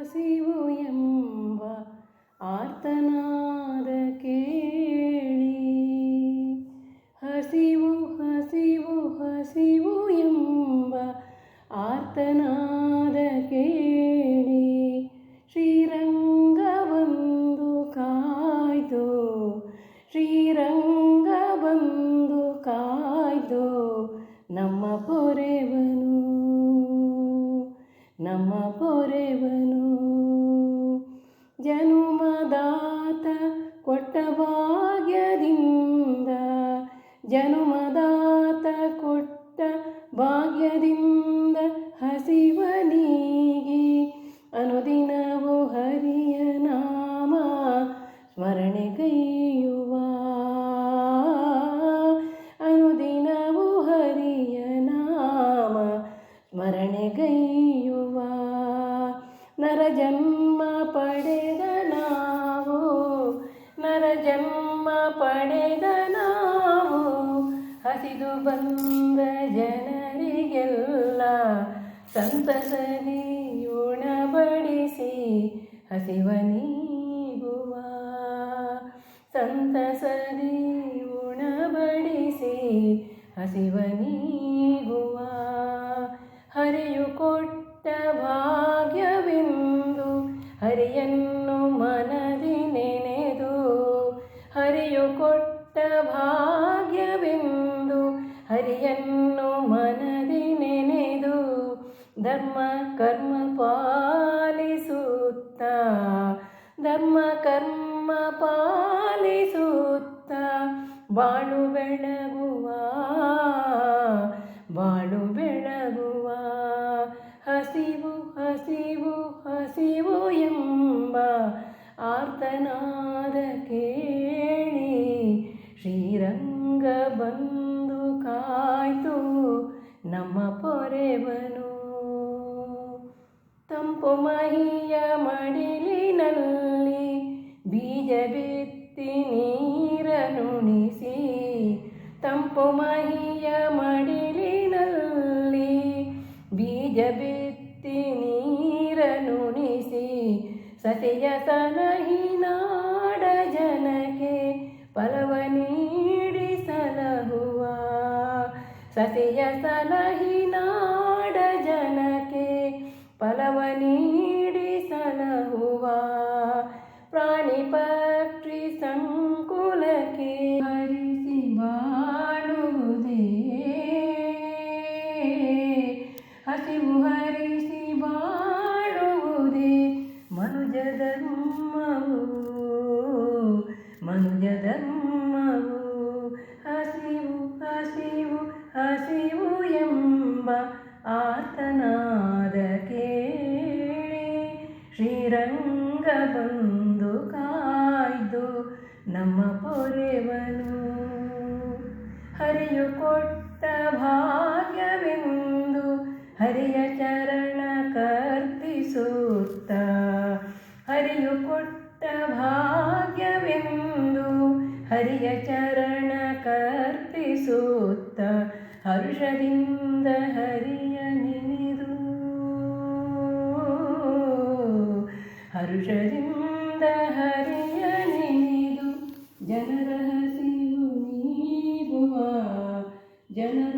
ಹಸಿವು ಎಂಬ ಆರ್ತನಾದ ಕೇಳಿ ಹಸಿವು ಹಸಿವು ಹಸಿವು ಎಂಬ ಆರ್ತನಾದ ಕೇಳಿ ಶ್ರೀರಂಗವೊಂದು ಕಾಯ್ದು ಶ್ರೀರಂಗವೊಂದು ನಮ್ಮ ಪೊರೆವನು. ಜನುಮದಾತ ಕೊಟ್ಟ ಭಾಗ್ಯದಿಂದ ಜನುಮದಾತ ಕೊಟ್ಟ ಭಾಗ್ಯದಿಂದ ಹಸಿವನಿಗಿ ನರಜನ್ಮ ಪಡೆದ ನಾವು ನರಜನ್ಮ ಪಡೆದ ನಾವು. ಹಸಿದು ಬಂದ ಜನರಿಗೆಲ್ಲ ಸಂತಸದಿ ಉಣಬಡಿಸಿ ಹಸಿವ ನೀಗುವ. ಸಂತಸದಿ ಉಣಬಡಿಸಿ ಹಸಿವ ನೀಗುವ. ಹರಿಯು ಕೊಟ್ಟ ಭಾಗ್ಯವೆಂದು ಹರಿಯನ್ನು ಮನದಿ ನೆನೆದು ಹರಿಯು ಕೊಟ್ಟ ಭಾಗ್ಯವೆಂದು ಹರಿಯನ್ನು ಮನದಿ ನೆನೆದು ಧರ್ಮ ಕರ್ಮ ಪಾಲಿಸುತ್ತ, ಧರ್ಮ ಕರ್ಮ ಪಾಲಿಸುತ್ತ, ಬಾಳು ಬೆಳಗುವ ಹಸಿವು ಹಸಿವು ಹಸಿವು ಎಂಬ ಆರ್ತನಾದ ಕೇಳಿ, ಶ್ರೀರಂಗ ಬಂದು ಕಾಯ್ತು ನಮ್ಮ ಪೊರೆವನು. ತಂಪು ಮಹಿಯ ಮಡಿಲಿನಲ್ಲಿ ಬೀಜ ಬಿತ್ತಿ ತಂಪು ಮಹಿಯ ಮಡಿಲಿನಲ್ಲಿ ಬೀಜ ಬಿತ್ತಿ ಸತಿಯ ಸಲಹಿ ನಾಡ ಜನಕ್ಕೆ ಫಲವ ನೀಡಿ ಸಲಹುವ. ಸತಿಯ ಸಲಹಿ ಮನುಜ ಧರ್ಮವು ಮನುಜ ಧರ್ಮವು ಹಸಿವು ಹಸಿವು ಹಸಿವು ಎಂಬ ಆತನಾದ ಕೇಳಿ ಶ್ರೀರಂಗ ಬಂದು ಕಾಯ್ದು ನಮ್ಮ ಪೊರೆವನು ಹರಿಯು ಕೊಟ್ಟ ಭಾಗ್ಯವೆಂದು ಹರಿಯ ಚರಣ ಕರ್ಪಿಸುತ್ತ ಹರಿಯು ಕೊಟ್ಟ ಭಾಗ್ಯವೆಂದು ಹರಿಯ ಚರಣ ಕರ್ಪಿಸುತ್ತ ಹರ್ಷದಿಂದ ಹರಿಯ ನೆನೆದು. ಹರ್ಷದಿಂದ ಹರಿಯ ನೆನೆದು ಜನರ ಹಸಿವು ನೀಗುವ ಜನರ